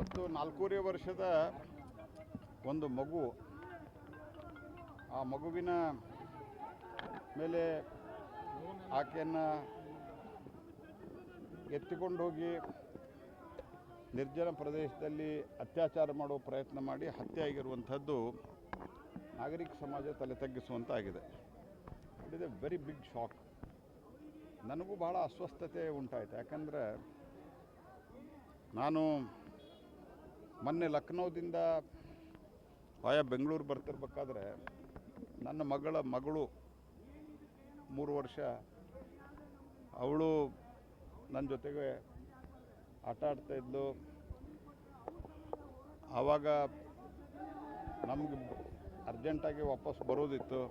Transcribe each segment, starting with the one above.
ನಾಲ್ಕೂವರೆ ವರ್ಷದ ಒಂದು ಮಗು. ಆ ಮಗುವಿನ ಮೇಲೆ ಆಕೆಯನ್ನು ಎತ್ತಿಕೊಂಡು ಹೋಗಿ ನಿರ್ಜನ ಪ್ರದೇಶದಲ್ಲಿ ಅತ್ಯಾಚಾರ ಮಾಡುವ ಪ್ರಯತ್ನ ಮಾಡಿ ಹತ್ಯೆ ಆಗಿರುವಂಥದ್ದು ನಾಗರಿಕ ಸಮಾಜ ತಲೆ ತಗ್ಗಿಸುವಂತಾಗಿದೆ. It is a very big shock ನನಗೂ ಭಾಳ ಅಸ್ವಸ್ಥತೆ ಉಂಟಾಯಿತು. ಯಾಕಂದರೆ ನಾನು ಮೊನ್ನೆ ಲಕ್ನೋದಿಂದ ಆಯಾ ಬೆಂಗಳೂರು ಬರ್ತಿರ್ಬೇಕಾದ್ರೆ ನನ್ನ ಮಗಳ ಮಗಳು ಮೂರು ವರ್ಷ, ಅವಳು ನನ್ನ ಜೊತೆಗೆ ಆಟ ಆಡ್ತಾ ಇದ್ಲು. ಆವಾಗ ನಮಗೆ ಅರ್ಜೆಂಟಾಗಿ ವಾಪಸ್ ಬರೋದಿತ್ತು.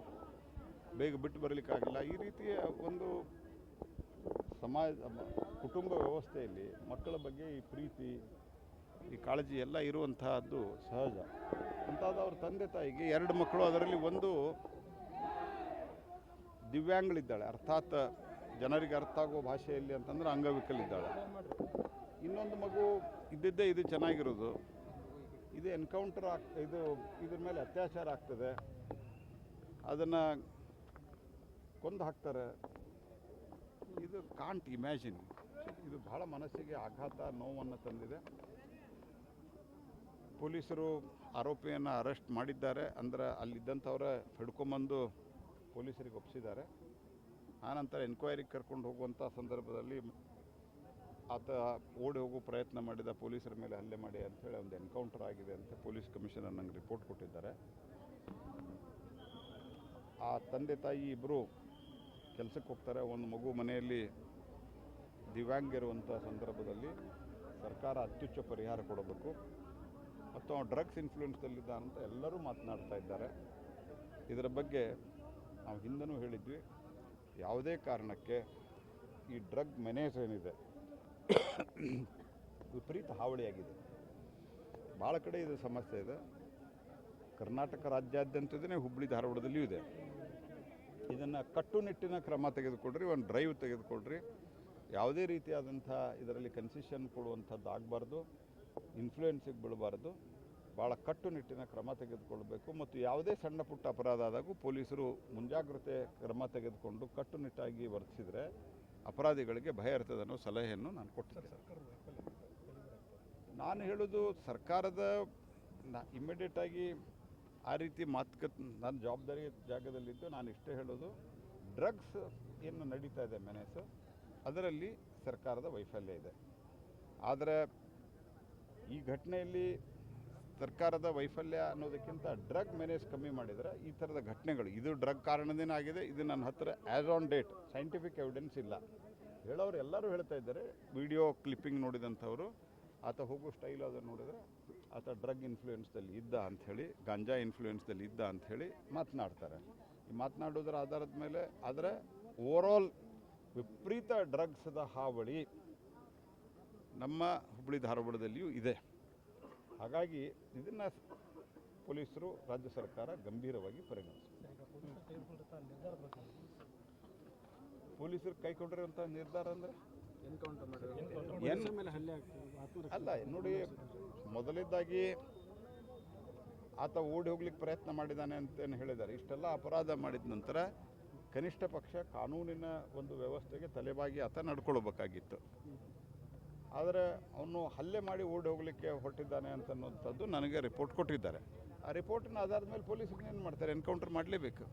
ಬೇಗ ಬಿಟ್ಟು ಬರಲಿಕ್ಕಾಗಿಲ್ಲ. ಈ ರೀತಿಯ ಒಂದು ಸಮಾಜ, ಕುಟುಂಬ ವ್ಯವಸ್ಥೆಯಲ್ಲಿ ಮಕ್ಕಳ ಬಗ್ಗೆ ಈ ಪ್ರೀತಿ ಈ ಕಾಳಜಿ ಎಲ್ಲ ಇರುವಂತಹದ್ದು ಸಹಜ. ಅಂತಾದ ಅವ್ರ ತಂದೆ ತಾಯಿಗೆ ಎರಡು ಮಕ್ಕಳು, ಅದರಲ್ಲಿ ಒಂದು ದಿವ್ಯಾಂಗಳಿದ್ದಾಳೆ ಅರ್ಥಾತ್ ಜನರಿಗೆ ಅರ್ಥ ಆಗೋ ಭಾಷೆಯಲ್ಲಿ ಅಂತಂದ್ರೆ ಅಂಗವಿಕಲಿದ್ದಾಳೆ. ಇನ್ನೊಂದು ಮಗು ಇದ್ದಿದ್ದೇ ಇದು ಚೆನ್ನಾಗಿರೋದು. ಇದು ಎನ್ಕೌಂಟರ್ ಆಗ್ ಇದು ಇದ್ರ ಮೇಲೆ ಅತ್ಯಾಚಾರ ಆಗ್ತದೆ. ಅದನ್ನು ಕೊಂದು ಹಾಕ್ತಾರೆ. ಇದು ಕಾಂಟ್ ಇಮ್ಯಾಜಿನ್ ಇದು ಬಹಳ ಮನಸ್ಸಿಗೆ ಆಘಾತ, ನೋವನ್ನು ತಂದಿದೆ. ಪೊಲೀಸರು ಆರೋಪಿಯನ್ನು ಅರೆಸ್ಟ್ ಮಾಡಿದ್ದಾರೆ. ಅಂದರೆ ಅಲ್ಲಿದ್ದಂಥವ್ರ ಹಿಡ್ಕೊಂಬಂದು ಪೊಲೀಸರಿಗೆ ಒಪ್ಪಿಸಿದ್ದಾರೆ ಆನಂತರ ಎನ್ಕ್ವೈರಿಗೆ ಕರ್ಕೊಂಡು ಹೋಗುವಂಥ ಸಂದರ್ಭದಲ್ಲಿ ಆತ ಓಡಿ ಹೋಗೋ ಪ್ರಯತ್ನ ಮಾಡಿದ ಪೊಲೀಸರ ಮೇಲೆ ಹಲ್ಲೆ ಮಾಡಿ ಅಂಥೇಳಿ ಒಂದು ಎನ್ಕೌಂಟರ್ ಆಗಿದೆ ಅಂತ ಪೊಲೀಸ್ ಕಮಿಷನರ್ ನಂಗೆ ರಿಪೋರ್ಟ್ ಕೊಟ್ಟಿದ್ದಾರೆ. ಆ ತಂದೆ ತಾಯಿ ಇಬ್ಬರು ಕೆಲಸಕ್ಕೆ ಹೋಗ್ತಾರೆ. ಒಂದು ಮಗು ಮನೆಯಲ್ಲಿ ದಿವ್ಯಾಂಗ ಇರುವಂಥ ಸಂದರ್ಭದಲ್ಲಿ ಸರ್ಕಾರ ಅತ್ಯುಚ್ಚ ಪರಿಹಾರ ಕೊಡಬೇಕು. ಮತ್ತು ಅವನು ಡ್ರಗ್ಸ್ ಇನ್ಫ್ಲೂಯೆನ್ಸ್ದಲ್ಲಿದ್ದಾನೆ ಅಂತ ಎಲ್ಲರೂ ಮಾತನಾಡ್ತಾ ಇದ್ದಾರೆ. ಇದರ ಬಗ್ಗೆ ನಾವು ಹಿಂದನೂ ಹೇಳಿದ್ವಿ. ಯಾವುದೇ ಕಾರಣಕ್ಕೆ ಈ ಡ್ರಗ್ ಮೆನೇಜ್ ಏನಿದೆ, ವಿಪರೀತ ಹಾವಳಿಯಾಗಿದೆ. ಭಾಳ ಕಡೆ ಇದು ಸಮಸ್ಯೆ ಇದೆ. ಕರ್ನಾಟಕ ರಾಜ್ಯಾದ್ಯಂತದೇ ಹುಬ್ಬಳ್ಳಿ ಧಾರವಾಡದಲ್ಲಿಯೂ ಇದೆ. ಇದನ್ನು ಕಟ್ಟುನಿಟ್ಟಿನ ಕ್ರಮ ತೆಗೆದುಕೊಡ್ರಿ, ಒಂದು ಡ್ರೈವ್ ತೆಗೆದುಕೊಡ್ರಿ. ಯಾವುದೇ ರೀತಿಯಾದಂಥ ಇದರಲ್ಲಿ ಕನ್ಸಿಷನ್ ಕೊಡುವಂಥದ್ದು ಆಗಬಾರ್ದು. ಇನ್ಫ್ಲೂಯೆನ್ಸಿಗೆ ಬೀಳಬಾರ್ದು. ಭಾಳ ಕಟ್ಟುನಿಟ್ಟಿನ ಕ್ರಮ ತೆಗೆದುಕೊಳ್ಬೇಕು. ಮತ್ತು ಯಾವುದೇ ಸಣ್ಣ ಪುಟ್ಟ ಅಪರಾಧ ಆದಾಗೂ ಪೊಲೀಸರು ಮುಂಜಾಗ್ರತೆ ಕ್ರಮ ತೆಗೆದುಕೊಂಡು ಕಟ್ಟುನಿಟ್ಟಾಗಿ ವರ್ತಿಸಿದರೆ ಅಪರಾಧಿಗಳಿಗೆ ಭಯ ಇರ್ತದೆ ಅನ್ನೋ ಸಲಹೆಯನ್ನು ನಾನು ಕೊಟ್ಟಿದ್ದೆ. ನಾನು ಹೇಳೋದು ಸರ್ಕಾರದ ಇಮ್ಮಿಡಿಯೇಟಾಗಿ ಆ ರೀತಿ ಮಾತುಕತೆ ನನ್ನ ಜವಾಬ್ದಾರಿ ಜಾಗದಲ್ಲಿದ್ದು ನಾನು ಇಷ್ಟೇ ಹೇಳೋದು ಡ್ರಗ್ಸ್ ಏನು ನಡೀತಾ ಇದೆ ಮೆನೆಸು ಅದರಲ್ಲಿ ಸರ್ಕಾರದ ವೈಫಲ್ಯ ಇದೆ. ಆದರೆ ಈ ಘಟನೆಯಲ್ಲಿ ಸರ್ಕಾರದ ವೈಫಲ್ಯ ಅನ್ನೋದಕ್ಕಿಂತ ಡ್ರಗ್ ಮ್ಯಾನೇಜ್ ಕಮ್ಮಿ ಮಾಡಿದರೆ ಈ ಥರದ ಘಟನೆಗಳು. ಇದು ಡ್ರಗ್ ಕಾರಣದಿಂದ ಆಗಿದೆ. ಇದು ನನ್ನ ಹತ್ರ as on date scientific evidence ಇಲ್ಲ. ಹೇಳೋರು ಎಲ್ಲರೂ ಹೇಳ್ತಾ ಇದ್ದಾರೆ. ವಿಡಿಯೋ ಕ್ಲಿಪ್ಪಿಂಗ್ ನೋಡಿದಂಥವರು, ಆತ ಹೋಗೋ ಸ್ಟೈಲ್ ಅದನ್ನು ನೋಡಿದರೆ ಆತ ಡ್ರಗ್ ಇನ್ಫ್ಲೂಯೆನ್ಸ್ದಲ್ಲಿ ಇದ್ದ ಅಂಥೇಳಿ ಗಾಂಜಾ ಇನ್ಫ್ಲೂಯೆನ್ಸ್ದಲ್ಲಿ ಇದ್ದ ಅಂಥೇಳಿ ಮಾತನಾಡ್ತಾರೆ. ಈ ಮಾತನಾಡೋದ್ರ ಆಧಾರದ ಮೇಲೆ ಆದರೆ ಓವರಾಲ್ ವಿಪರೀತ ಡ್ರಗ್ಸ್ದ ಹಾವಳಿ ನಮ್ಮ ಹುಬ್ಬಳ್ಳಿ ಧಾರವಾಡದಲ್ಲಿಯೂ ಇದೆ. ಹಾಗಾಗಿ ಇದನ್ನು ಪೊಲೀಸರು ರಾಜ್ಯ ಸರ್ಕಾರ ಗಂಭೀರವಾಗಿ ಪರಿಗಣಿಸಿದೆ. ಪೊಲೀಸರು ಕೈಗೊಂಡಿರುವಂಥ ನಿರ್ಧಾರ ಅಂದರೆ? ಅಲ್ಲ, ನೋಡಿ, ಮೊದಲಿದ್ದಾಗಿ ಆತ ಓಡಿ ಹೋಗ್ಲಿಕ್ಕೆ ಪ್ರಯತ್ನ ಮಾಡಿದ್ದಾನೆ ಅಂತೇನು ಹೇಳಿದ್ದಾರೆ. ಇಷ್ಟೆಲ್ಲ ಅಪರಾಧ ಮಾಡಿದ ನಂತರ ಕನಿಷ್ಠ ಪಕ್ಷ ಕಾನೂನಿನ ಒಂದು ವ್ಯವಸ್ಥೆಗೆ ತಲೆಬಾಗಿ ಆತ ನಡ್ಕೊಳ್ಬೇಕಾಗಿತ್ತು. ಆದರೆ ಅವನು ಹಲ್ಲೆ ಮಾಡಿ ಓಡಿ ಹೋಗಲಿಕ್ಕೆ ಹೊರಟಿದ್ದಾನೆ ಅಂತನ್ನುವಂಥದ್ದು ನನಗೆ ರಿಪೋರ್ಟ್ ಕೊಟ್ಟಿದ್ದಾರೆ. ಆ ರಿಪೋರ್ಟಿನ ಆಧಾರದ ಮೇಲೆ ಪೊಲೀಸರು ಏನು ಮಾಡ್ತಾರೆ? ಎನ್ಕೌಂಟರ್ ಮಾಡಲೇಬೇಕು.